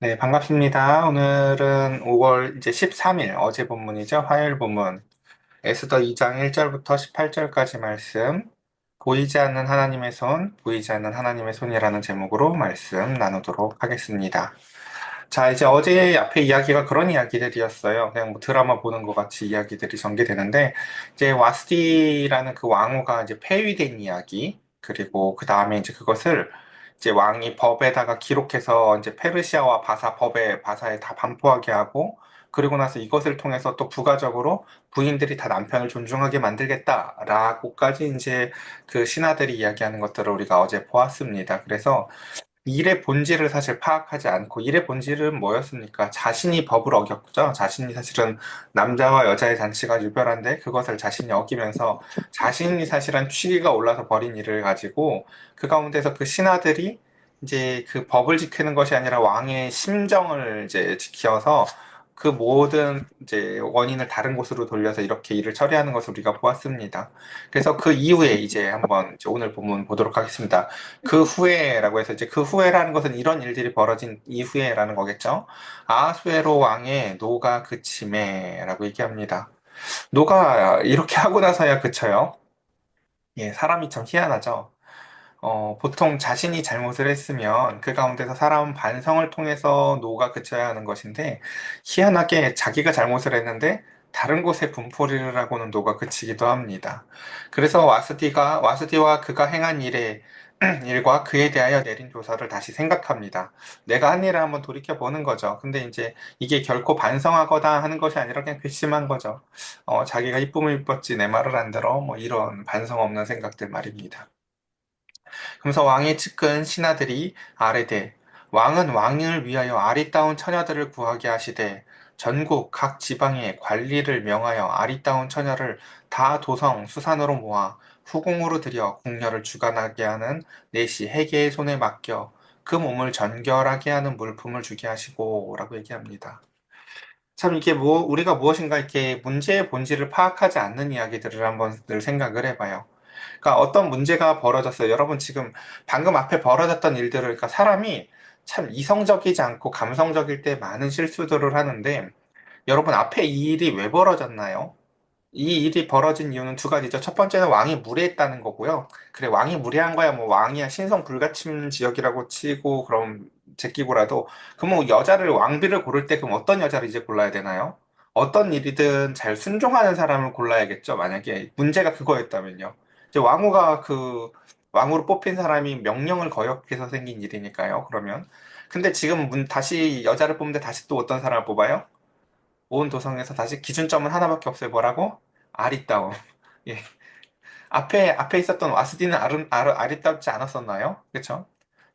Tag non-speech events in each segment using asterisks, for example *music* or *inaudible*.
네, 반갑습니다. 오늘은 5월 이제 13일, 어제 본문이죠. 화요일 본문. 에스더 2장 1절부터 18절까지 말씀. 보이지 않는 하나님의 손, 보이지 않는 하나님의 손이라는 제목으로 말씀 나누도록 하겠습니다. 자, 이제 어제 앞에 이야기가 그런 이야기들이었어요. 그냥 뭐 드라마 보는 것 같이 이야기들이 전개되는데, 이제 와스티라는 그 왕후가 이제 폐위된 이야기, 그리고 그 다음에 이제 그것을 이제 왕이 법에다가 기록해서 이제 페르시아와 바사 법에 바사에 다 반포하게 하고 그리고 나서 이것을 통해서 또 부가적으로 부인들이 다 남편을 존중하게 만들겠다라고까지 이제 그 신하들이 이야기하는 것들을 우리가 어제 보았습니다. 그래서 일의 본질을 사실 파악하지 않고 일의 본질은 뭐였습니까? 자신이 법을 어겼죠. 자신이 사실은 남자와 여자의 잔치가 유별한데 그것을 자신이 어기면서 자신이 사실은 취기가 올라서 벌인 일을 가지고 그 가운데서 그 신하들이 이제 그 법을 지키는 것이 아니라 왕의 심정을 이제 지켜서 그 모든 이제 원인을 다른 곳으로 돌려서 이렇게 일을 처리하는 것을 우리가 보았습니다. 그래서 그 이후에 이제 한번 이제 오늘 본문 보도록 하겠습니다. 그 후에라고 해서 이제 그 후에라는 것은 이런 일들이 벌어진 이후에라는 거겠죠. 아수에로 왕의 노가 그침에라고 얘기합니다. 노가 이렇게 하고 나서야 그쳐요. 예, 사람이 참 희한하죠. 어, 보통 자신이 잘못을 했으면 그 가운데서 살아온 반성을 통해서 노가 그쳐야 하는 것인데, 희한하게 자기가 잘못을 했는데, 다른 곳에 분포를 하고는 노가 그치기도 합니다. 그래서 와스디가, 와스디와 그가 행한 일에, *clears throat* 일과 그에 대하여 내린 조사를 다시 생각합니다. 내가 한 일을 한번 돌이켜 보는 거죠. 근데 이제 이게 결코 반성하거나 하는 것이 아니라 그냥 괘씸한 거죠. 어, 자기가 이쁨을 입었지 내 말을 안 들어. 뭐 이런 반성 없는 생각들 말입니다. 그러면서 왕의 측근 신하들이 아뢰되 왕은 왕을 위하여 아리따운 처녀들을 구하게 하시되 전국 각 지방에 관리를 명하여 아리따운 처녀를 다 도성 수산으로 모아 후궁으로 들여 궁녀를 주관하게 하는 내시 해계의 손에 맡겨 그 몸을 전결하게 하는 물품을 주게 하시고 라고 얘기합니다. 참 이게 뭐 우리가 무엇인가 이렇게 문제의 본질을 파악하지 않는 이야기들을 한번 늘 생각을 해봐요. 그러니까 어떤 문제가 벌어졌어요. 여러분 지금 방금 앞에 벌어졌던 일들을 그러니까 사람이 참 이성적이지 않고 감성적일 때 많은 실수들을 하는데 여러분 앞에 이 일이 왜 벌어졌나요? 이 일이 벌어진 이유는 두 가지죠. 첫 번째는 왕이 무례했다는 거고요. 그래, 왕이 무례한 거야. 뭐 왕이야 신성 불가침 지역이라고 치고 그럼 제끼고라도 그럼 뭐 여자를 왕비를 고를 때 그럼 어떤 여자를 이제 골라야 되나요? 어떤 일이든 잘 순종하는 사람을 골라야겠죠. 만약에 문제가 그거였다면요. 이제 왕후가 그 왕으로 뽑힌 사람이 명령을 거역해서 생긴 일이니까요. 그러면 근데 지금 문, 다시 여자를 뽑는데 다시 또 어떤 사람을 뽑아요? 온 도성에서 다시 기준점은 하나밖에 없어요. 뭐라고? 아리따움. *laughs* 예. 앞에 앞에 있었던 와스디는 아름, 아르, 아리따웁지 않았었나요? 그렇죠?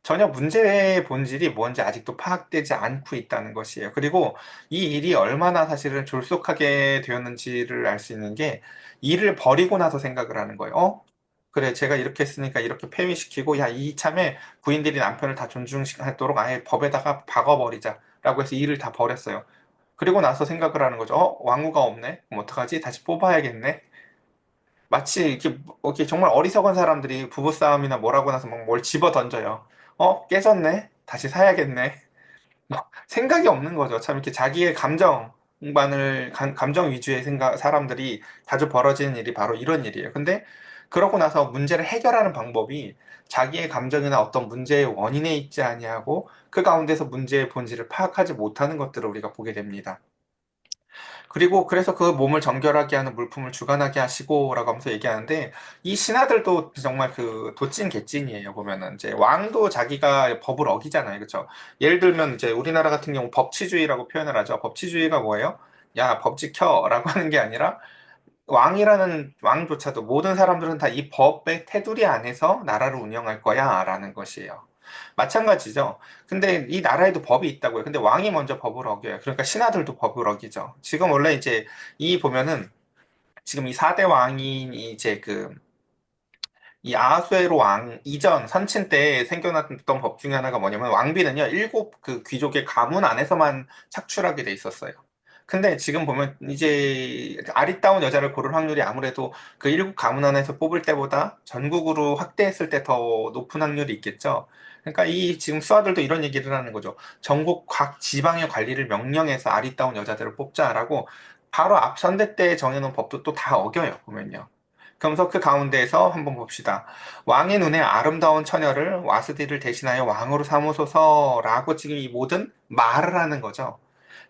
전혀 문제의 본질이 뭔지 아직도 파악되지 않고 있다는 것이에요. 그리고 이 일이 얼마나 사실은 졸속하게 되었는지를 알 수 있는 게 일을 버리고 나서 생각을 하는 거예요. 어? 그래, 제가 이렇게 했으니까 이렇게 폐위시키고, 야, 이참에 부인들이 남편을 다 존중하도록 아예 법에다가 박아버리자. 라고 해서 일을 다 버렸어요. 그리고 나서 생각을 하는 거죠. 어, 왕후가 없네? 그럼 어떡하지? 다시 뽑아야겠네? 마치 이렇게, 이렇게 정말 어리석은 사람들이 부부싸움이나 뭐라고 나서 막 뭘 집어 던져요. 어, 깨졌네? 다시 사야겠네? 뭐 생각이 없는 거죠. 참 이렇게 자기의 감정만을, 감- 감정 위주의 생각, 사람들이 자주 벌어지는 일이 바로 이런 일이에요. 근데 그러고 나서 문제를 해결하는 방법이 자기의 감정이나 어떤 문제의 원인에 있지 아니하고 그 가운데서 문제의 본질을 파악하지 못하는 것들을 우리가 보게 됩니다. 그리고 그래서 그 몸을 정결하게 하는 물품을 주관하게 하시고라고 하면서 얘기하는데 이 신하들도 정말 그 도찐 개찐이에요 보면은. 이제 왕도 자기가 법을 어기잖아요 그렇죠 예를 들면 이제 우리나라 같은 경우 법치주의라고 표현을 하죠. 법치주의가 뭐예요? 야 법 지켜라고 *laughs* 하는 게 아니라 왕이라는 왕조차도 모든 사람들은 다 이 법의 테두리 안에서 나라를 운영할 거야라는 것이에요. 마찬가지죠. 근데 이 나라에도 법이 있다고요. 근데 왕이 먼저 법을 어겨요. 그러니까 신하들도 법을 어기죠. 지금 원래 이제 이 보면은 지금 이 4대 왕이 이제 그 이 아하수에로 왕 이전 선친 때 생겨났던 법 중에 하나가 뭐냐면 왕비는요 일곱 그 귀족의 가문 안에서만 착출하게 돼 있었어요. 근데 지금 보면 이제 아리따운 여자를 고를 확률이 아무래도 그 일곱 가문 안에서 뽑을 때보다 전국으로 확대했을 때 더 높은 확률이 있겠죠. 그러니까 이 지금 수아들도 이런 얘기를 하는 거죠. 전국 각 지방의 관리를 명령해서 아리따운 여자들을 뽑자라고 바로 앞 선대 때 정해놓은 법도 또 다 어겨요, 보면요. 그러면서 그 가운데에서 한번 봅시다. 왕의 눈에 아름다운 처녀를 와스디를 대신하여 왕으로 삼으소서라고 지금 이 모든 말을 하는 거죠.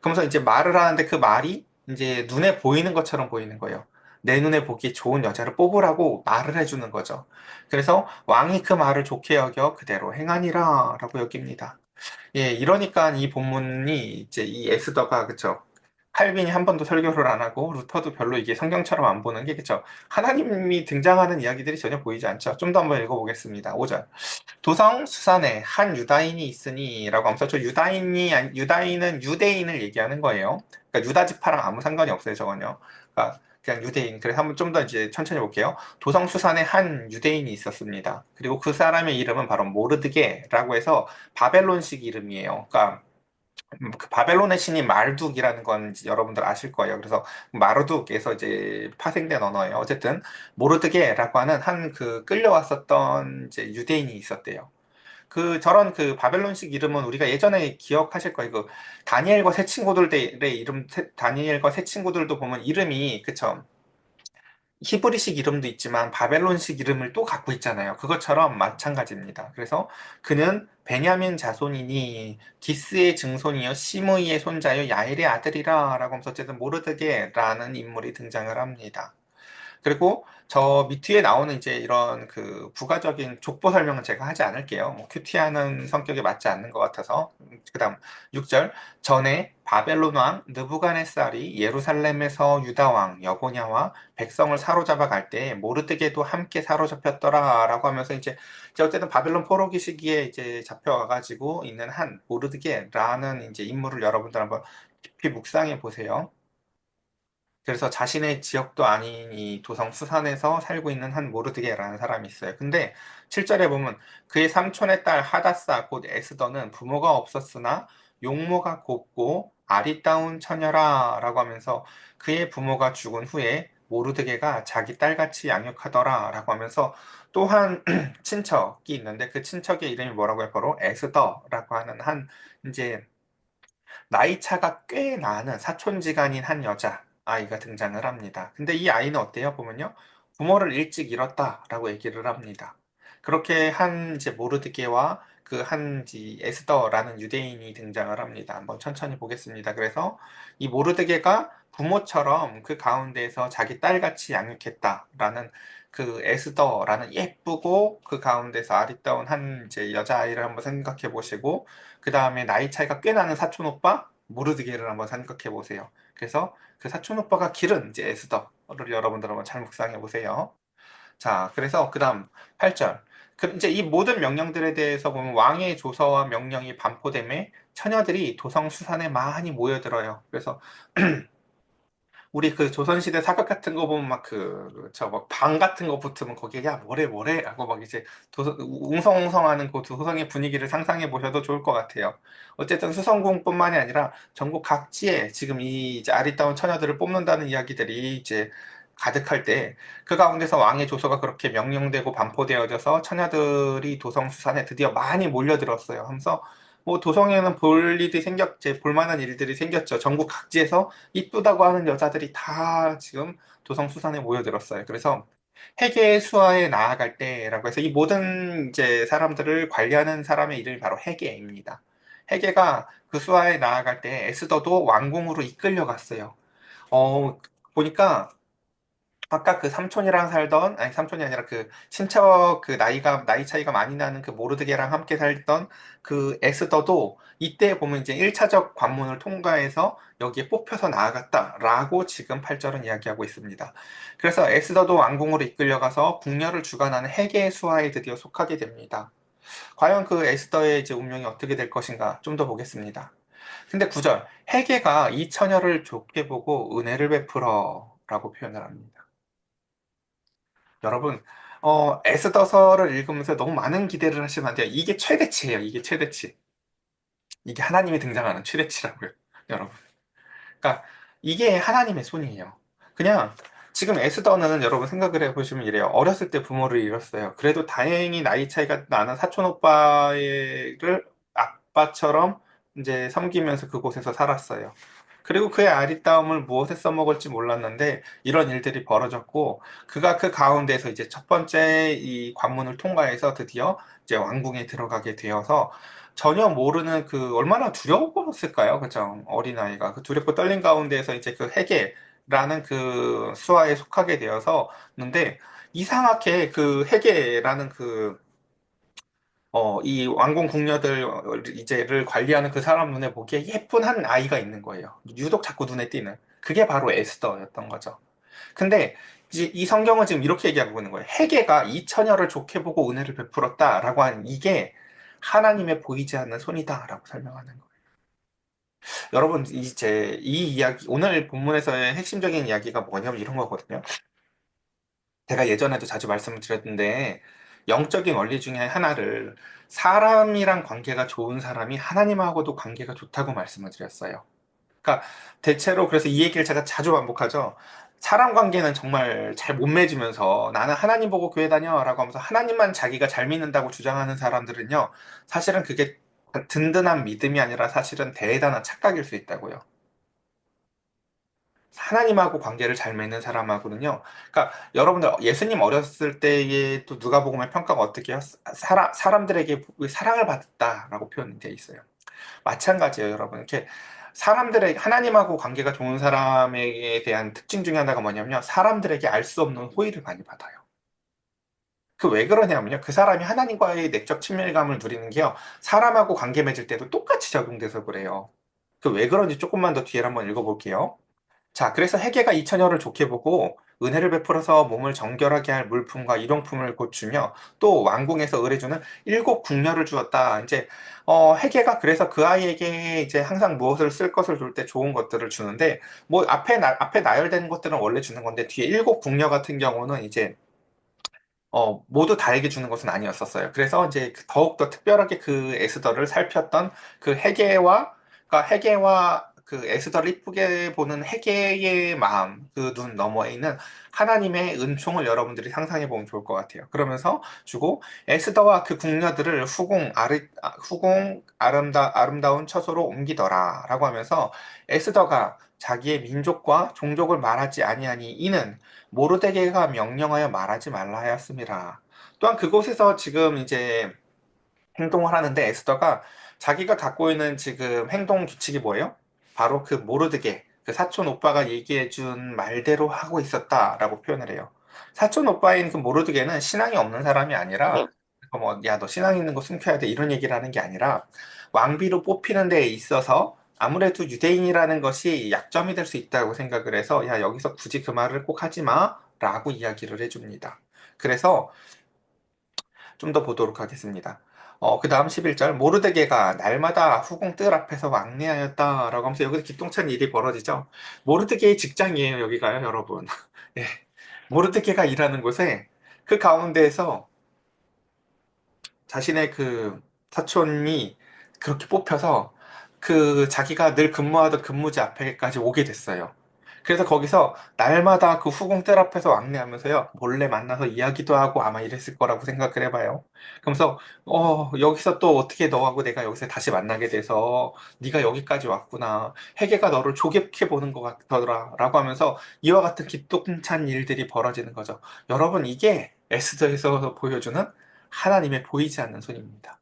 그러면서 이제 말을 하는데 그 말이 이제 눈에 보이는 것처럼 보이는 거예요. 내 눈에 보기 좋은 여자를 뽑으라고 말을 해주는 거죠. 그래서 왕이 그 말을 좋게 여겨 그대로 행하니라 라고 여깁니다. 예, 이러니까 이 본문이 이제 이 에스더가 그쵸. 칼빈이 한 번도 설교를 안 하고 루터도 별로 이게 성경처럼 안 보는 게 그쵸. 하나님이 등장하는 이야기들이 전혀 보이지 않죠. 좀 더 한번 읽어보겠습니다. 5절. 도성 수산에 한 유다인이 있으니라고 하면서 저 유다인이 유다인은 유대인을 얘기하는 거예요. 그러니까 유다 지파랑 아무 상관이 없어요, 저건요. 그러니까 그냥 유대인. 그래서 한번 좀 더 이제 천천히 볼게요. 도성 수산에 한 유대인이 있었습니다. 그리고 그 사람의 이름은 바로 모르드게라고 해서 바벨론식 이름이에요. 그러니까 음, 그 바벨론의 신이 마르둑이라는 건 여러분들 아실 거예요. 그래서 마르둑에서 이제 파생된 언어예요. 어쨌든 모르드게라고 하는 한 그 끌려왔었던 이제 유대인이 있었대요. 그 저런 그 바벨론식 이름은 우리가 예전에 기억하실 거예요. 그 다니엘과 새 친구들의 이름 새- 다니엘과 새 친구들도 보면 이름이 그쵸? 히브리식 이름도 있지만 바벨론식 이름을 또 갖고 있잖아요. 그것처럼 마찬가지입니다. 그래서 그는 베냐민 자손이니 기스의 증손이요 시므이의 손자요 야엘의 아들이라 라고 하면서 어쨌든 모르드게라는 인물이 등장을 합니다. 그리고 저 밑에 나오는 이제 이런 그 부가적인 족보 설명은 제가 하지 않을게요. 뭐 큐티하는 성격에 맞지 않는 것 같아서. 그 다음 6절 전에 바벨론 왕 느부갓네살이 예루살렘에서 유다 왕 여고냐와 백성을 사로잡아 갈 때 모르드게도 함께 사로잡혔더라라고 하면서 이제 어쨌든 바벨론 포로기 시기에 이제 잡혀가 가지고 있는 한 모르드게라는 이제 인물을 여러분들 한번 깊이 묵상해 보세요. 그래서 자신의 지역도 아닌 이 도성 수산에서 살고 있는 한 모르드게라는 사람이 있어요. 근데 7절에 보면 그의 삼촌의 딸 하다사 곧 에스더는 부모가 없었으나 용모가 곱고 아리따운 처녀라 라고 하면서 그의 부모가 죽은 후에 모르드게가 자기 딸같이 양육하더라 라고 하면서 또한 *clears throat* 친척이 있는데 그 친척의 이름이 뭐라고 해요? 바로 에스더라고 하는 한 이제 나이 차가 꽤 나는 사촌지간인 한 여자 아이가 등장을 합니다. 근데 이 아이는 어때요? 보면요. 부모를 일찍 잃었다라고 얘기를 합니다. 그렇게 한 이제 모르드게와 그 한 에스더라는 유대인이 등장을 합니다. 한번 천천히 보겠습니다. 그래서 이 모르드게가 부모처럼 그 가운데에서 자기 딸같이 양육했다라는 그 에스더라는 예쁘고 그 가운데서 아리따운 한 이제 여자아이를 한번 생각해 보시고 그 다음에 나이 차이가 꽤 나는 사촌 오빠 모르드게를 한번 생각해 보세요. 그래서 그 사촌 오빠가 기른 이제 에스더를 여러분들 한번 잘 묵상해 보세요. 자, 그래서 그 다음 8절. 그 이제 이 모든 명령들에 대해서 보면 왕의 조서와 명령이 반포됨에 처녀들이 도성 수산에 많이 모여들어요. 그래서 *clears throat* 우리 그 조선시대 사극 같은 거 보면 막 그, 저 막 방 같은 거 붙으면 거기에 야, 뭐래, 뭐래? 라고 막 이제 도, 웅성웅성하는 그 도성의 분위기를 상상해 보셔도 좋을 것 같아요. 어쨌든 수성궁뿐만이 아니라 전국 각지에 지금 이 이제 아리따운 처녀들을 뽑는다는 이야기들이 이제 가득할 때 그 가운데서 왕의 조서가 그렇게 명령되고 반포되어져서 처녀들이 도성수산에 드디어 많이 몰려들었어요. 하면서 뭐 도성에는 볼 일이 생겼지, 볼만한 일들이 생겼죠. 전국 각지에서 이쁘다고 하는 여자들이 다 지금 도성 수산에 모여들었어요. 그래서 해계 수하에 나아갈 때라고 해서 이 모든 이제 사람들을 관리하는 사람의 이름이 바로 해계입니다. 해계가 그 수하에 나아갈 때 에스더도 왕궁으로 이끌려갔어요. 어, 보니까 아까 그 삼촌이랑 살던, 아니 삼촌이 아니라 그 친척 그 나이가, 나이 차이가 많이 나는 그 모르드게랑 함께 살던 그 에스더도 이때 보면 이제 1차적 관문을 통과해서 여기에 뽑혀서 나아갔다라고 지금 8절은 이야기하고 있습니다. 그래서 에스더도 왕궁으로 이끌려가서 궁녀를 주관하는 해계 수하에 드디어 속하게 됩니다. 과연 그 에스더의 이제 운명이 어떻게 될 것인가 좀 더 보겠습니다. 근데 9절, 해계가 이 처녀를 좋게 보고 은혜를 베풀어 라고 표현을 합니다. 여러분, 어, 에스더서를 읽으면서 너무 많은 기대를 하시면 안 돼요. 이게 최대치예요. 이게 최대치. 이게 하나님이 등장하는 최대치라고요. 여러분. 그러니까 이게 하나님의 손이에요. 그냥 지금 에스더는 여러분 생각을 해보시면 이래요. 어렸을 때 부모를 잃었어요. 그래도 다행히 나이 차이가 나는 사촌 오빠를 아빠처럼 이제 섬기면서 그곳에서 살았어요. 그리고 그의 아리따움을 무엇에 써먹을지 몰랐는데 이런 일들이 벌어졌고 그가 그 가운데서 이제 첫 번째 이 관문을 통과해서 드디어 이제 왕궁에 들어가게 되어서 전혀 모르는 그 얼마나 두려웠을까요? 그죠? 어린아이가 그 두렵고 떨린 가운데에서 이제 그 회개라는 그 수하에 속하게 되어서 는데 이상하게 그 회개라는 그 어, 이 왕궁 궁녀들 이제를 관리하는 그 사람 눈에 보기에 예쁜 한 아이가 있는 거예요. 유독 자꾸 눈에 띄는. 그게 바로 에스더였던 거죠. 근데 이제 이 성경은 지금 이렇게 얘기하고 있는 거예요. 해계가 이 처녀를 좋게 보고 은혜를 베풀었다라고 하는 이게 하나님의 보이지 않는 손이다라고 설명하는 거예요. 여러분 이제 이 이야기 오늘 본문에서의 핵심적인 이야기가 뭐냐면 이런 거거든요. 제가 예전에도 자주 말씀을 드렸는데 영적인 원리 중에 하나를 사람이랑 관계가 좋은 사람이 하나님하고도 관계가 좋다고 말씀을 드렸어요. 그러니까 대체로 그래서 이 얘기를 제가 자주 반복하죠. 사람 관계는 정말 잘 못 맺으면서 나는 하나님 보고 교회 다녀라고 하면서 하나님만 자기가 잘 믿는다고 주장하는 사람들은요. 사실은 그게 든든한 믿음이 아니라 사실은 대단한 착각일 수 있다고요. 하나님하고 관계를 잘 맺는 사람하고는요. 그러니까 여러분들 예수님 어렸을 때에 또 누가복음의 평가가 어떻게? 사람 사람들에게 사랑을 받았다라고 표현되어 있어요. 마찬가지예요, 여러분. 이렇게 사람들의 하나님하고 관계가 좋은 사람에 대한 특징 중에 하나가 뭐냐면요. 사람들에게 알 수 없는 호의를 많이 받아요. 그 왜 그러냐면요. 그 사람이 하나님과의 내적 친밀감을 누리는 게요. 사람하고 관계 맺을 때도 똑같이 적용돼서 그래요. 그 왜 그런지 조금만 더 뒤에 한번 읽어볼게요. 자, 그래서 회개가 이 처녀를 좋게 보고 은혜를 베풀어서 몸을 정결하게 할 물품과 일용품을 고추며 또 왕궁에서 의뢰주는 일곱 궁녀를 주었다. 이제 어, 회개가 그래서 그 아이에게 이제 항상 무엇을 쓸 것을 줄 때 좋은 것들을 주는데 뭐 앞에 나, 앞에 나열된 것들은 원래 주는 건데 뒤에 일곱 궁녀 같은 경우는 이제 어, 모두 다에게 주는 것은 아니었었어요. 그래서 이제 그 더욱더 특별하게 그 에스더를 살폈던 그 회개와 그러니까 회개와 그 에스더를 이쁘게 보는 회개의 마음, 그 눈 너머에 있는 하나님의 은총을 여러분들이 상상해 보면 좋을 것 같아요. 그러면서 주고 에스더와 그 궁녀들을 후궁 아르 아, 후궁 아름다 아름다운 처소로 옮기더라 라고 하면서 에스더가 자기의 민족과 종족을 말하지 아니하니 이는 모르드게가 명령하여 말하지 말라 하였습니다. 또한 그곳에서 지금 이제 행동을 하는데 에스더가 자기가 갖고 있는 지금 행동 규칙이 뭐예요? 바로 그 모르드게, 그 사촌 오빠가 얘기해준 말대로 하고 있었다라고 표현을 해요. 사촌 오빠인 그 모르드게는 신앙이 없는 사람이 아니라, 뭐, 야, 너 신앙 있는 거 숨겨야 돼. 이런 얘기를 하는 게 아니라, 왕비로 뽑히는 데에 있어서 아무래도 유대인이라는 것이 약점이 될 수 있다고 생각을 해서, 야, 여기서 굳이 그 말을 꼭 하지 마. 라고 이야기를 해줍니다. 그래서 좀 더 보도록 하겠습니다. 어, 그 다음 11절 모르드게가 날마다 후궁 뜰 앞에서 왕래하였다 라고 하면서 여기서 기똥찬 일이 벌어지죠. 모르드게의 직장이에요, 여기가요, 여러분. *laughs* 예. 모르드게가 일하는 곳에 그 가운데에서 자신의 그 사촌이 그렇게 뽑혀서 그 자기가 늘 근무하던 근무지 앞에까지 오게 됐어요. 그래서 거기서 날마다 그 후궁들 앞에서 왕래하면서요, 몰래 만나서 이야기도 하고 아마 이랬을 거라고 생각을 해봐요. 그러면서, 어, 여기서 또 어떻게 너하고 내가 여기서 다시 만나게 돼서 네가 여기까지 왔구나. 회계가 너를 조급해 보는 것 같더라. 라고 하면서 이와 같은 기똥찬 일들이 벌어지는 거죠. 여러분, 이게 에스더에서 보여주는 하나님의 보이지 않는 손입니다.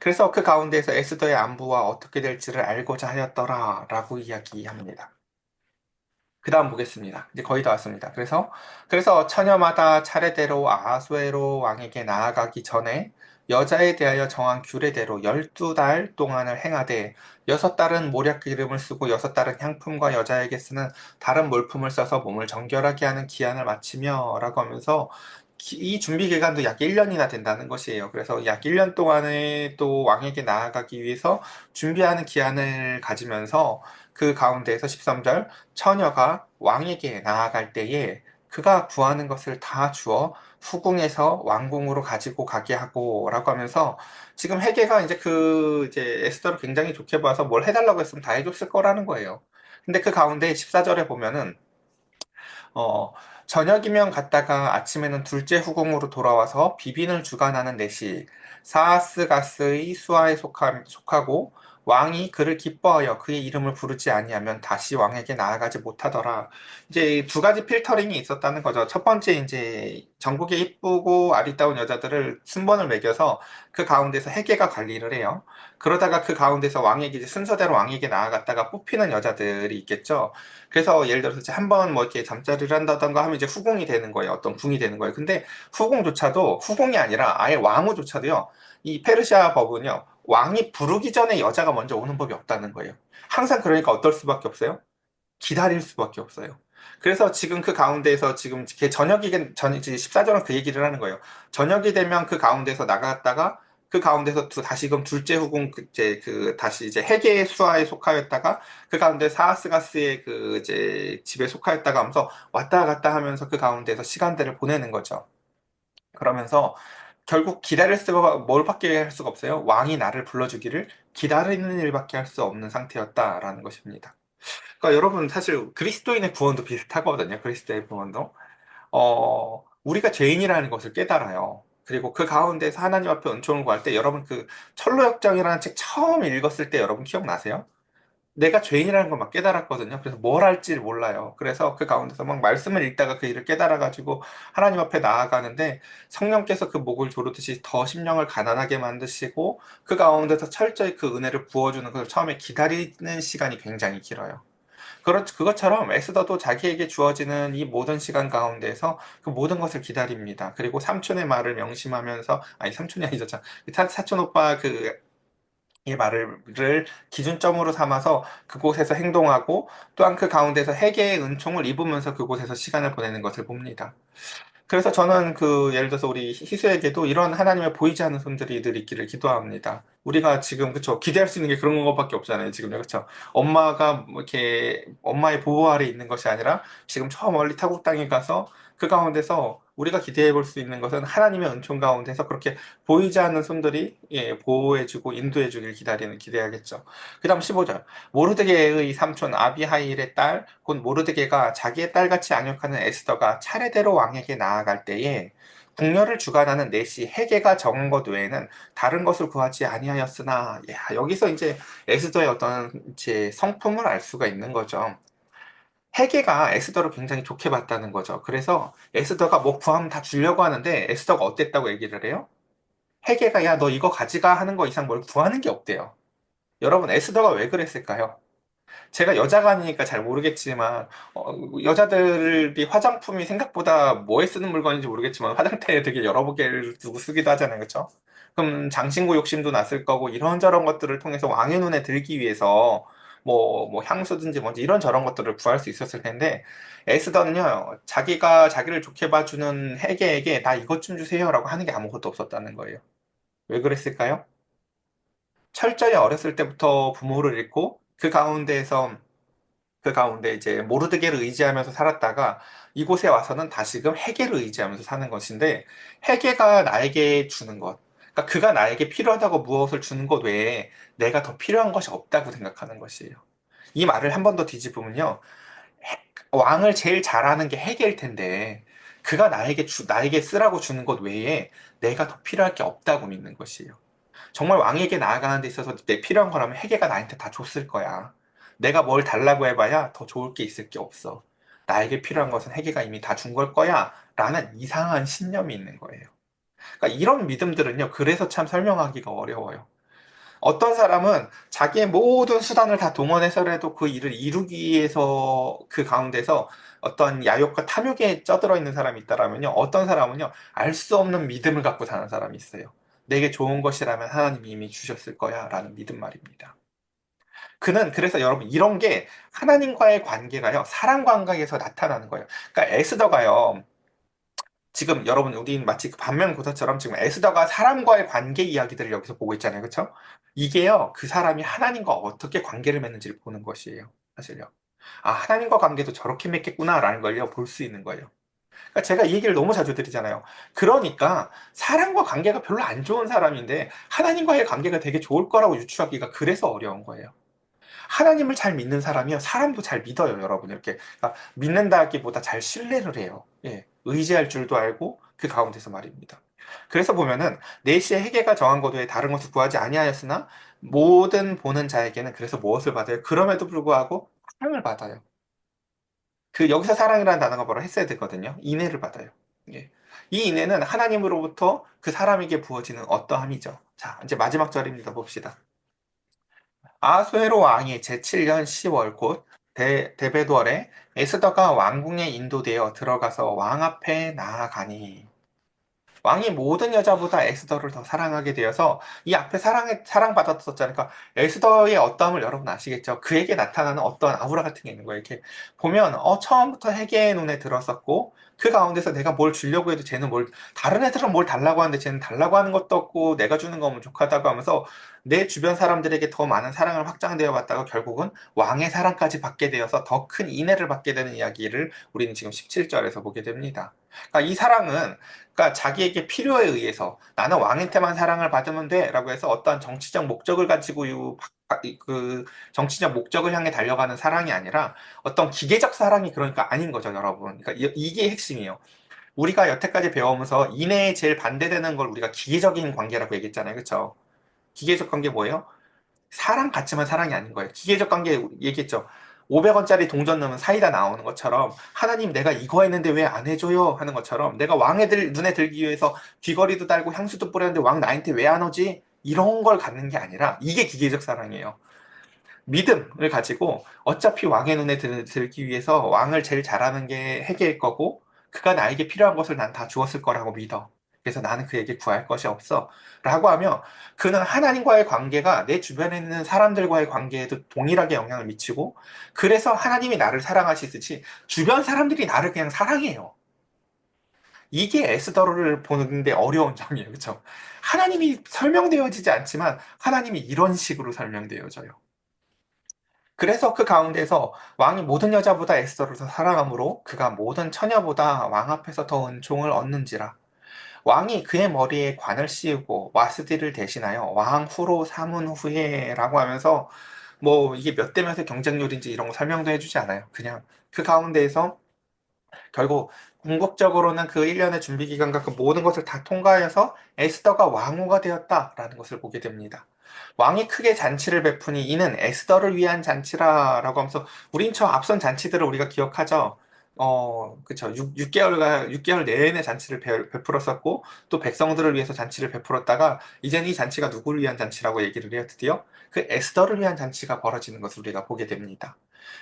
그래서 그 가운데에서 에스더의 안부와 어떻게 될지를 알고자 하였더라. 라고 이야기합니다. 그 다음 보겠습니다. 이제 거의 다 왔습니다. 그래서, 그래서 처녀마다 차례대로 아하수에로 왕에게 나아가기 전에 여자에 대하여 정한 규례대로 열두 달 동안을 행하되 여섯 달은 모략 기름을 쓰고 여섯 달은 향품과 여자에게 쓰는 다른 물품을 써서 몸을 정결하게 하는 기한을 마치며 라고 하면서 이 준비 기간도 약 1년이나 된다는 것이에요. 그래서 약 1년 동안에 또 왕에게 나아가기 위해서 준비하는 기한을 가지면서 그 가운데에서 13절 처녀가 왕에게 나아갈 때에 그가 구하는 것을 다 주어 후궁에서 왕궁으로 가지고 가게 하고 라고 하면서 지금 헤게가 이제 그 이제 에스더를 굉장히 좋게 봐서 뭘 해달라고 했으면 다 해줬을 거라는 거예요. 근데 그 가운데 14절에 보면은 어, 저녁이면 갔다가 아침에는 둘째 후궁으로 돌아와서 비빈을 주관하는 내시 사하스가스의 수하에 속하, 속하고 왕이 그를 기뻐하여 그의 이름을 부르지 아니하면 다시 왕에게 나아가지 못하더라. 이제 두 가지 필터링이 있었다는 거죠. 첫 번째 이제 전국에 이쁘고 아리따운 여자들을 순번을 매겨서 그 가운데서 해계가 관리를 해요. 그러다가 그 가운데서 왕에게 이제 순서대로 왕에게 나아갔다가 뽑히는 여자들이 있겠죠. 그래서 예를 들어서 이제 한번 뭐 이렇게 잠자리를 한다던가 하면 이제 후궁이 되는 거예요. 어떤 궁이 되는 거예요. 근데 후궁조차도 후궁이 아니라 아예 왕후조차도요. 이 페르시아 법은요. 왕이 부르기 전에 여자가 먼저 오는 법이 없다는 거예요. 항상 그러니까 어떨 수밖에 없어요? 기다릴 수밖에 없어요. 그래서 지금 그 가운데에서 지금 걔 저녁이 전 14절은 그 얘기를 하는 거예요. 저녁이 되면 그 가운데서 나갔다가 그 가운데서 두, 다시금 둘째 후궁 그 이제 그 다시 이제 해계의 수하에 속하였다가 그 가운데 사하스가스의 그 이제 집에 속하였다가 하면서 왔다 갔다 하면서 그 가운데서 시간들을 보내는 거죠. 그러면서 결국 기다릴 수가 뭘밖에 할 수가 없어요. 왕이 나를 불러주기를 기다리는 일밖에 할 수 없는 상태였다라는 것입니다. 그러니까 여러분 사실 그리스도인의 구원도 비슷하거든요. 그리스도의 구원도 어 우리가 죄인이라는 것을 깨달아요. 그리고 그 가운데서 하나님 앞에 은총을 구할 때 여러분 그 철로역정이라는 책 처음 읽었을 때 여러분 기억나세요? 내가 죄인이라는 걸 막 깨달았거든요. 그래서 뭘 할지 몰라요. 그래서 그 가운데서 막 말씀을 읽다가 그 일을 깨달아가지고 하나님 앞에 나아가는데 성령께서 그 목을 조르듯이 더 심령을 가난하게 만드시고 그 가운데서 철저히 그 은혜를 부어주는 것을 처음에 기다리는 시간이 굉장히 길어요. 그렇, 그것처럼 에스더도 자기에게 주어지는 이 모든 시간 가운데서 그 모든 것을 기다립니다. 그리고 삼촌의 말을 명심하면서, 아니, 삼촌이 아니죠. 참. 사- 사촌 오빠 그, 이 말을 기준점으로 삼아서 그곳에서 행동하고 또한 그 가운데서 회개의 은총을 입으면서 그곳에서 시간을 보내는 것을 봅니다. 그래서 저는 그 예를 들어서 우리 희수에게도 이런 하나님의 보이지 않는 손들이 늘 있기를 기도합니다. 우리가 지금 그쵸 기대할 수 있는 게 그런 것밖에 없잖아요. 지금 그쵸 엄마가 뭐 이렇게 엄마의 보호 아래 있는 것이 아니라 지금 저 멀리 타국 땅에 가서 그 가운데서 우리가 기대해 볼 수 있는 것은 하나님의 은총 가운데서 그렇게 보이지 않는 손들이 예, 보호해주고 인도해주길 기다리는 기대하겠죠. 그 다음 15절 모르드게의 삼촌 아비하일의 딸 곧 모르드게가 자기의 딸같이 양육하는 에스더가 차례대로 왕에게 나아갈 때에 궁녀를 주관하는 넷이 해계가 정한 것 외에는 다른 것을 구하지 아니하였으나 야, 여기서 이제 에스더의 어떤 이제 성품을 알 수가 있는 거죠. 해계가 에스더를 굉장히 좋게 봤다는 거죠. 그래서 에스더가 뭐 구하면 다 주려고 하는데 에스더가 어땠다고 얘기를 해요? 해계가 야 너 이거 가지가 하는 거 이상 뭘 구하는 게 없대요. 여러분 에스더가 왜 그랬을까요? 제가 여자가 아니니까 잘 모르겠지만 어, 여자들이 화장품이 생각보다 뭐에 쓰는 물건인지 모르겠지만 화장대에 되게 여러 개를 두고 쓰기도 하잖아요, 그렇죠? 그럼 장신구 욕심도 났을 거고 이런저런 것들을 통해서 왕의 눈에 들기 위해서 뭐, 뭐 향수든지 뭔지 이런 저런 것들을 구할 수 있었을 텐데 에스더는요 자기가 자기를 좋게 봐주는 해계에게 나 이것 좀 주세요라고 하는 게 아무것도 없었다는 거예요. 왜 그랬을까요? 철저히 어렸을 때부터 부모를 잃고 그 가운데에서 그 가운데 이제 모르드게를 의지하면서 살았다가 이곳에 와서는 다시금 해계를 의지하면서 사는 것인데 해계가 나에게 주는 것, 그러니까 그가 나에게 필요하다고 무엇을 주는 것 외에 내가 더 필요한 것이 없다고 생각하는 것이에요. 이 말을 한 번 더 뒤집으면요. 해- 왕을 제일 잘하는 게 해계일 텐데 그가 나에게 주, 나에게 쓰라고 주는 것 외에 내가 더 필요할 게 없다고 믿는 것이에요. 정말 왕에게 나아가는 데 있어서 내 필요한 거라면 해계가 나한테 다 줬을 거야. 내가 뭘 달라고 해봐야 더 좋을 게 있을 게 없어. 나에게 필요한 것은 해계가 이미 다 준 걸 거야. 라는 이상한 신념이 있는 거예요. 그러니까 이런 믿음들은요, 그래서 참 설명하기가 어려워요. 어떤 사람은 자기의 모든 수단을 다 동원해서라도 그 일을 이루기 위해서 그 가운데서 어떤 야욕과 탐욕에 쩌들어 있는 사람이 있다라면요. 어떤 사람은요, 알 수 없는 믿음을 갖고 사는 사람이 있어요. 내게 좋은 것이라면 하나님이 이미 주셨을 거야. 라는 믿음 말입니다. 그는 그래서 여러분 이런 게 하나님과의 관계가요. 사랑 관계에서 나타나는 거예요. 그러니까 에스더가요. 지금 여러분 우리 마치 그 반면교사처럼 지금 에스더가 사람과의 관계 이야기들을 여기서 보고 있잖아요. 그렇죠? 이게요. 그 사람이 하나님과 어떻게 관계를 맺는지를 보는 것이에요. 사실요. 아, 하나님과 관계도 저렇게 맺겠구나라는 걸요. 볼 수 있는 거예요. 그러니까 제가 이 얘기를 너무 자주 드리잖아요. 그러니까 사람과 관계가 별로 안 좋은 사람인데 하나님과의 관계가 되게 좋을 거라고 유추하기가 그래서 어려운 거예요. 하나님을 잘 믿는 사람이요. 사람도 잘 믿어요, 여러분. 이렇게. 그러니까 믿는다기보다 잘 신뢰를 해요. 예. 의지할 줄도 알고 그 가운데서 말입니다. 그래서 보면은 내시의 회개가 정한 것도에 다른 것을 구하지 아니하였으나 모든 보는 자에게는 그래서 무엇을 받아요? 그럼에도 불구하고 사랑을 받아요. 그 여기서 사랑이라는 단어가 뭐라 했어야 되거든요. 인애를 받아요. 예. 이 인애는 하나님으로부터 그 사람에게 부어지는 어떠함이죠. 자, 이제 마지막 절입니다. 봅시다. 아수에로 왕이 제7년 10월 곧 데, 데베돌에 에스더가 왕궁에 인도되어 들어가서 왕 앞에 나아가니 왕이 모든 여자보다 에스더를 더 사랑하게 되어서 이 앞에 사랑에, 사랑받았었잖아요. 그러니까 에스더의 어떠함을 여러분 아시겠죠? 그에게 나타나는 어떤 아우라 같은 게 있는 거예요. 이렇게 보면, 어, 처음부터 해계의 눈에 들었었고, 그 가운데서 내가 뭘 주려고 해도 쟤는 뭘, 다른 애들은 뭘 달라고 하는데 쟤는 달라고 하는 것도 없고, 내가 주는 거면 족하다고 하면서 내 주변 사람들에게 더 많은 사랑을 확장되어 왔다가 결국은 왕의 사랑까지 받게 되어서 더 큰 인애를 받게 되는 이야기를 우리는 지금 17절에서 보게 됩니다. 그러니까 이 사랑은 그러니까 자기에게 필요에 의해서 나는 왕한테만 사랑을 받으면 돼라고 해서 어떤 정치적 목적을 가지고 그 정치적 목적을 향해 달려가는 사랑이 아니라 어떤 기계적 사랑이 그러니까 아닌 거죠, 여러분. 그러니까 이게 핵심이에요. 우리가 여태까지 배우면서 인애에 제일 반대되는 걸 우리가 기계적인 관계라고 얘기했잖아요. 그렇죠? 기계적 관계 뭐예요? 사랑 같지만 사랑이 아닌 거예요. 기계적 관계 얘기했죠. 500원짜리 동전 넣으면 사이다 나오는 것처럼 하나님 내가 이거 했는데 왜 안 해줘요? 하는 것처럼 내가 왕의 들, 눈에 들기 위해서 귀걸이도 달고 향수도 뿌렸는데 왕 나한테 왜 안 오지? 이런 걸 갖는 게 아니라 이게 기계적 사랑이에요. 믿음을 가지고 어차피 왕의 눈에 들, 들기 위해서 왕을 제일 잘하는 게 해계일 거고 그가 나에게 필요한 것을 난 다 주었을 거라고 믿어. 그래서 나는 그에게 구할 것이 없어. 라고 하며 그는 하나님과의 관계가 내 주변에 있는 사람들과의 관계에도 동일하게 영향을 미치고 그래서 하나님이 나를 사랑하시듯이 주변 사람들이 나를 그냥 사랑해요. 이게 에스더를 보는데 어려운 점이에요. 그렇죠? 하나님이 설명되어지지 않지만 하나님이 이런 식으로 설명되어져요. 그래서 그 가운데서 왕이 모든 여자보다 에스더를 더 사랑하므로 그가 모든 처녀보다 왕 앞에서 더 은총을 얻는지라. 왕이 그의 머리에 관을 씌우고 와스디를 대신하여 왕 후로 사문 후에라고 하면서 뭐 이게 몇 대 몇의 경쟁률인지 이런 거 설명도 해주지 않아요. 그냥 그 가운데에서 결국 궁극적으로는 그 1년의 준비 기간과 그 모든 것을 다 통과해서 에스더가 왕후가 되었다라는 것을 보게 됩니다. 왕이 크게 잔치를 베푸니 이는 에스더를 위한 잔치라라고 하면서 우린 저 앞선 잔치들을 우리가 기억하죠. 어, 그쵸. 6, 개월가 6개월 내내 잔치를 배, 베풀었었고, 또 백성들을 위해서 잔치를 베풀었다가, 이제는 이 잔치가 누구를 위한 잔치라고 얘기를 해요, 드디어. 그 에스더를 위한 잔치가 벌어지는 것을 우리가 보게 됩니다.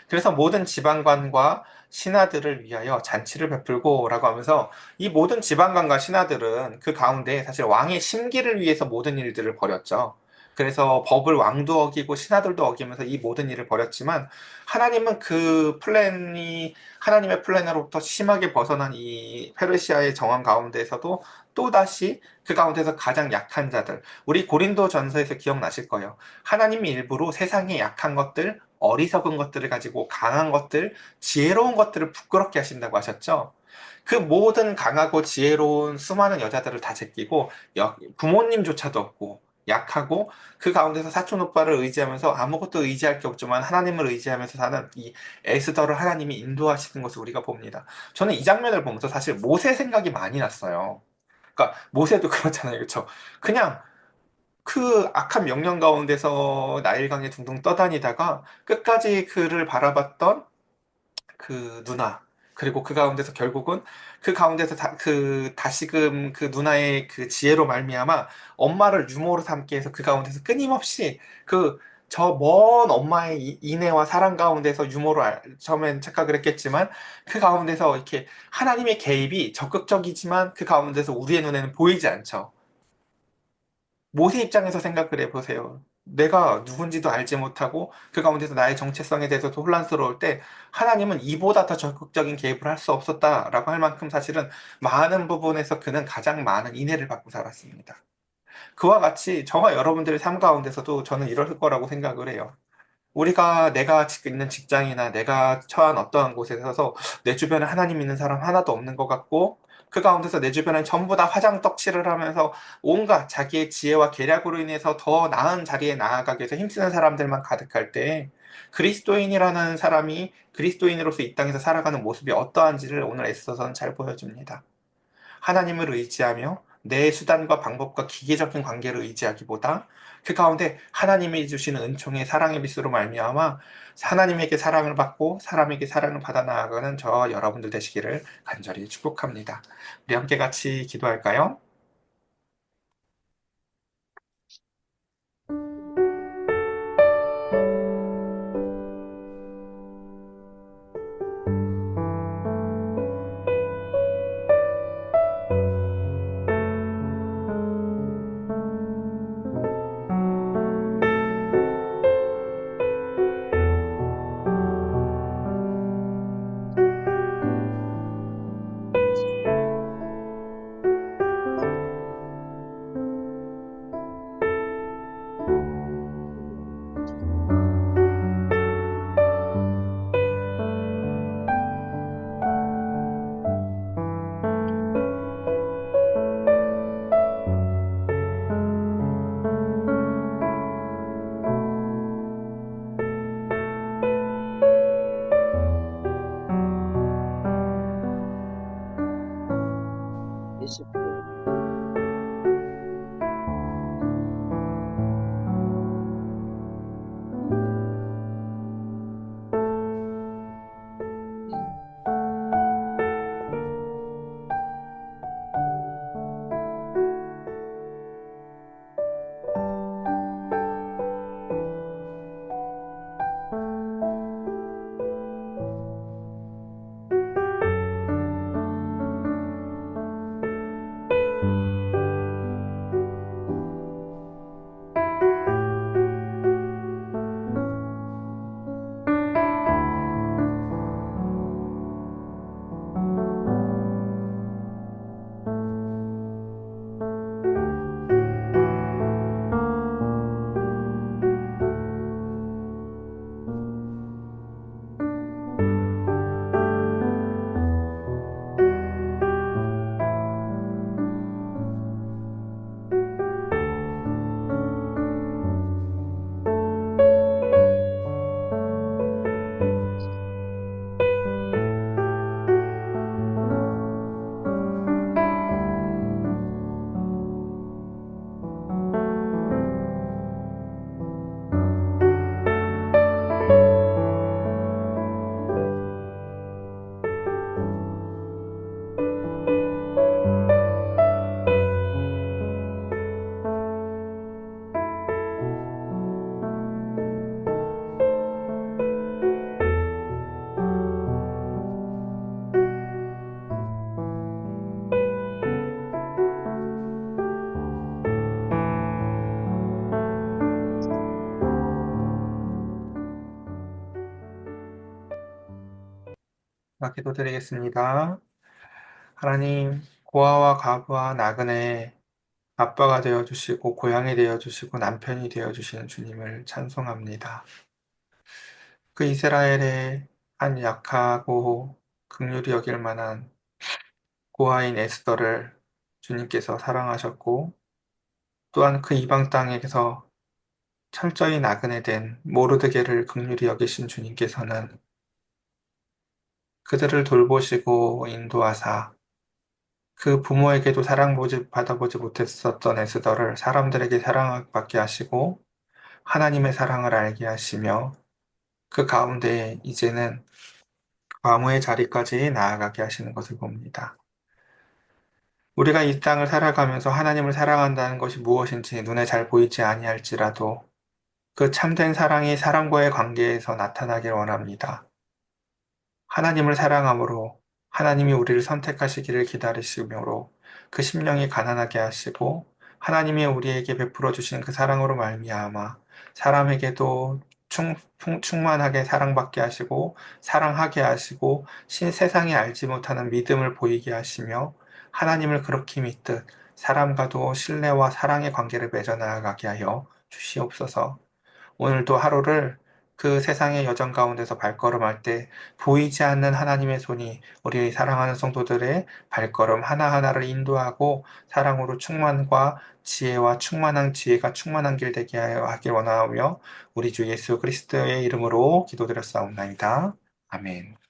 그래서 모든 지방관과 신하들을 위하여 잔치를 베풀고 라고 하면서 이 모든 지방관과 신하들은 그 가운데 사실 왕의 심기를 위해서 모든 일들을 벌였죠. 그래서 법을 왕도 어기고 신하들도 어기면서 이 모든 일을 벌였지만 하나님은 그 플랜이 하나님의 플랜으로부터 심하게 벗어난 이 페르시아의 정황 가운데에서도 또다시 그 가운데서 가장 약한 자들 우리 고린도 전서에서 기억나실 거예요. 하나님이 일부러 세상의 약한 것들 어리석은 것들을 가지고 강한 것들 지혜로운 것들을 부끄럽게 하신다고 하셨죠. 그 모든 강하고 지혜로운 수많은 여자들을 다 제끼고 부모님조차도 없고 약하고 그 가운데서 사촌 오빠를 의지하면서 아무것도 의지할 게 없지만 하나님을 의지하면서 사는 이 에스더를 하나님이 인도하시는 것을 우리가 봅니다. 저는 이 장면을 보면서 사실 모세 생각이 많이 났어요. 그러니까 모세도 *laughs* 그렇잖아요. 그렇죠? 그냥 그 악한 명령 가운데서 나일강에 둥둥 떠다니다가 끝까지 그를 바라봤던 그 누나 그리고 그 가운데서 결국은 그 가운데서 다, 그 다시금 그 누나의 그 지혜로 말미암아 엄마를 유모로 삼게 해서 그 가운데서 끊임없이 그 저 먼 엄마의 인애와 사랑 가운데서 유모로 처음엔 착각을 했겠지만 그 가운데서 이렇게 하나님의 개입이 적극적이지만 그 가운데서 우리의 눈에는 보이지 않죠. 모세 입장에서 생각을 해보세요. 내가 누군지도 알지 못하고 그 가운데서 나의 정체성에 대해서도 혼란스러울 때 하나님은 이보다 더 적극적인 개입을 할 수 없었다라고 할 만큼 사실은 많은 부분에서 그는 가장 많은 인애를 받고 살았습니다. 그와 같이 저와 여러분들의 삶 가운데서도 저는 이럴 거라고 생각을 해요. 우리가 내가 있는 직장이나 내가 처한 어떠한 곳에 서내 주변에 하나님 있는 사람 하나도 없는 것 같고 그 가운데서 내 주변은 전부 다 화장떡칠을 하면서 온갖 자기의 지혜와 계략으로 인해서 더 나은 자리에 나아가기 위해서 힘쓰는 사람들만 가득할 때 그리스도인이라는 사람이 그리스도인으로서 이 땅에서 살아가는 모습이 어떠한지를 오늘 애써서는 잘 보여줍니다. 하나님을 의지하며 내 수단과 방법과 기계적인 관계를 의지하기보다 그 가운데 하나님이 주시는 은총의 사랑의 빛으로 말미암아 하나님에게 사랑을 받고 사람에게 사랑을 받아 나아가는 저와 여러분들 되시기를 간절히 축복합니다. 우리 함께 같이 기도할까요? disappear. 기도드리겠습니다. 하나님, 고아와 과부와 나그네 아빠가 되어 주시고 고향이 되어 주시고 남편이 되어 주시는 주님을 찬송합니다. 그 이스라엘의 한 약하고 극률이 여길 만한 고아인 에스더를 주님께서 사랑하셨고 또한 그 이방 땅에서 철저히 나그네 된 모르드게를 극률이 여기신 주님께서는 그들을 돌보시고 인도하사 그 부모에게도 사랑보지 받아보지 못했었던 에스더를 사람들에게 사랑받게 하시고 하나님의 사랑을 알게 하시며 그 가운데 이제는 과무의 자리까지 나아가게 하시는 것을 봅니다. 우리가 이 땅을 살아가면서 하나님을 사랑한다는 것이 무엇인지 눈에 잘 보이지 아니할지라도 그 참된 사랑이 사람과의 관계에서 나타나길 원합니다. 하나님을 사랑함으로 하나님이 우리를 선택하시기를 기다리시므로 그 심령이 가난하게 하시고 하나님이 우리에게 베풀어 주신 그 사랑으로 말미암아 사람에게도 충, 충만하게 사랑받게 하시고 사랑하게 하시고 신 세상이 알지 못하는 믿음을 보이게 하시며 하나님을 그렇게 믿듯 사람과도 신뢰와 사랑의 관계를 맺어 나가게 하여 주시옵소서. 오늘도 하루를 그 세상의 여정 가운데서 발걸음할 때 보이지 않는 하나님의 손이 우리 사랑하는 성도들의 발걸음 하나하나를 인도하고 사랑으로 충만과 지혜와 충만한 지혜가 충만한 길 되게 하길 원하며 우리 주 예수 그리스도의 이름으로 기도드렸사옵나이다. 아멘.